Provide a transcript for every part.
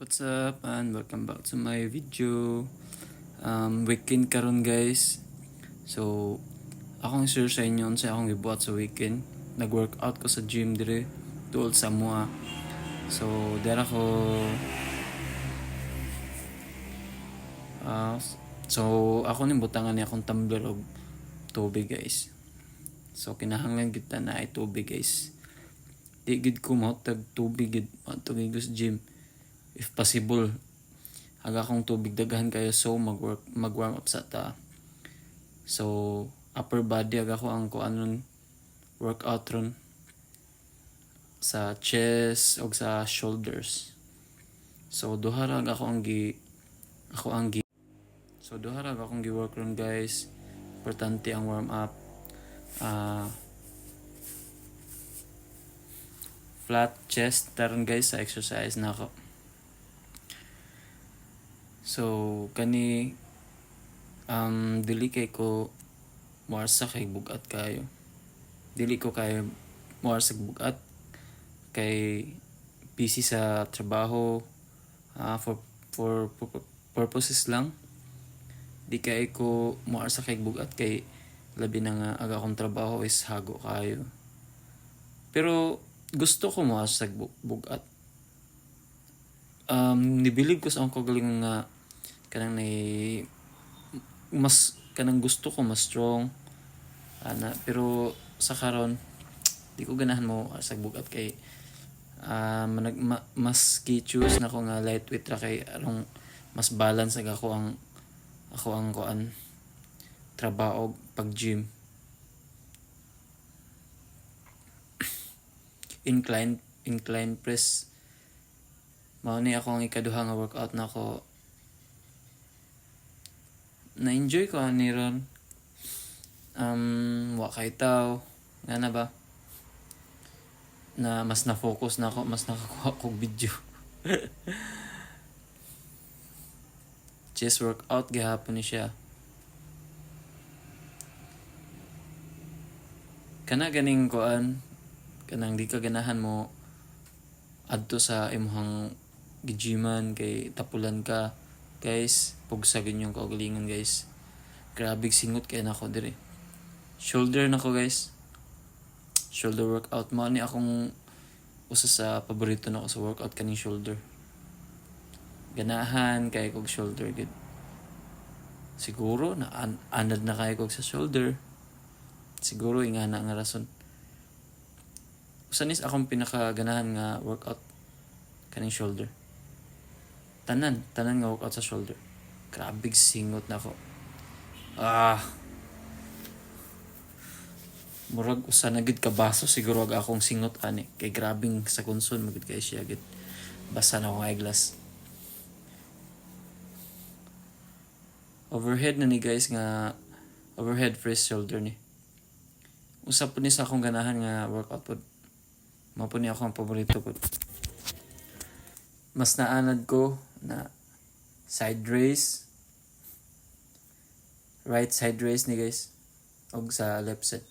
What's up and welcome back to my video. Um, weekend karon guys. So, akong share sa inyo sa akong gibuhat sa weekend. Nag-workout ko sa gym dire tuol sa mua. So, dara ko Ah, so ako ni butangan ni akong tumbler og tubig guys. So kinahanglan kita na ay tubig guys. Di gid ko mo tag tubig gid matugig sa gym if possible aga akong tubig daghan kayo so mag work mag warm up sa ta. So upper body aga ko ang kuanon workout ron sa chest o sa shoulders. So duha ra ako ang gi ako ang gi so duha ra akong gi work ron guys. Importante ang warm up. Ah flat chest taron guys sa exercise na ako So, kani um, dili kay ko muarsa kay bugat kayo. Dili ko kay muarsa bugat kay busy sa trabaho ah, for, for for purposes lang. Di kay ko muarsa kay bugat kay labi na nga aga akong trabaho is hago kayo. Pero gusto ko muarsa bugat. Um, nibilib ko sa akong kagalingon nga kanang nay mas kanang gusto ko mas strong. Ana pero sa karon di ko ganahan mo sa bugat kay ah manag ma, mas ki-choose na ko nga lightweight ra kay arong mas balance ag ako ang ako ang kuan trabaho pag gym incline incline press mao ni ako ang ikaduha nga workout na ako na-enjoy ko ani ron. Um, wa kay tao. Nga na ba? Na mas na-focus na ako, mas nakakuha kong video. Chest workout gihapon ni siya. Kana ganing kuan, kanang di ka ganahan mo adto sa imong gijiman kay tapulan ka guys. Pugsagin yung kaugalingon guys. Grabe singot kay nako dire. Shoulder nako guys. Shoulder workout. Mo ni akong usa sa paborito nako sa workout kaning shoulder. Ganahan kay kog shoulder gid. Siguro na an anad na kay kog sa shoulder. Siguro ingana nga rason. Usa nis akong pinakaganahan nga workout kaning shoulder tanan tanan nga workout sa shoulder. Grabe singot na ako. Ah. Murag usa na gid ka baso siguro ag akong singot ani. Kay grabing sa konson magid kay siya gid. Basa na akong eyeglass. Overhead na ni guys nga overhead press shoulder ni. Usap po ni sa akong ganahan nga workout pod mao po ni ako paborito pod mas naanad ko na side raise. Right side raise ni guys. Og sa left side.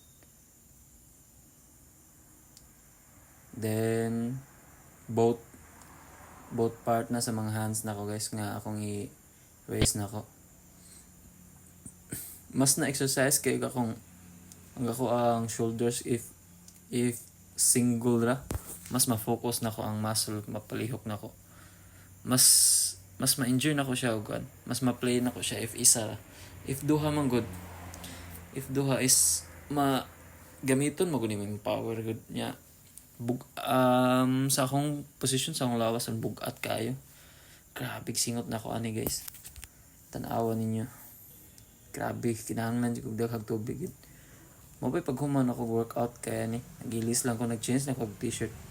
Then both both part na sa mga hands na ko guys nga akong i raise na ko. Mas na exercise kay akong ang ako ang shoulders if if single ra. Mas ma-focus na ko ang muscle mapalihok na mas mas ma-enjoy na ko siya og kuan. Mas ma-play na ko siya if isa. If duha man good. If duha is ma gamiton mo gud yung power good niya. Bug um sa akong position sa akong lawas ang bugat kayo. Grabe singot na ko ani guys. Tan-awa ninyo. Grabe kinahanglan jud kog daghang tubig. Mo pag human ako workout kaya ni nagilis lang ko nag-change na kog t-shirt.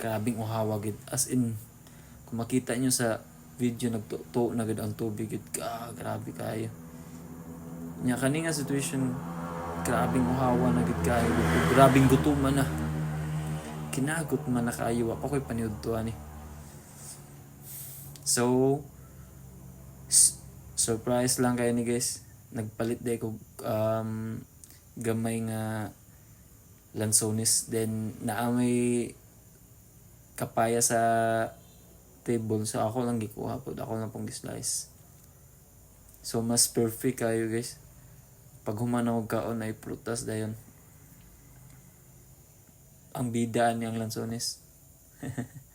Grabing uhawa gid as in kung makita nyo sa video nagtuto na gid ang tubig gid ka grabe kayo. Nya kani nga situation grabing uhawa na gid kayo. Grabing gutuman na. Kinagot man na kayo wa pa ko'y paniud to ani so surprise lang kayo ni guys. Nagpalit day ko um, gamay nga lansones. Then naamay kapaya sa table. So ako lang gikuha po. Ako lang pong slice so mas perfect kayo guys. Pag humanaw kaon ay prutas dayon ang bidaan niyang lansones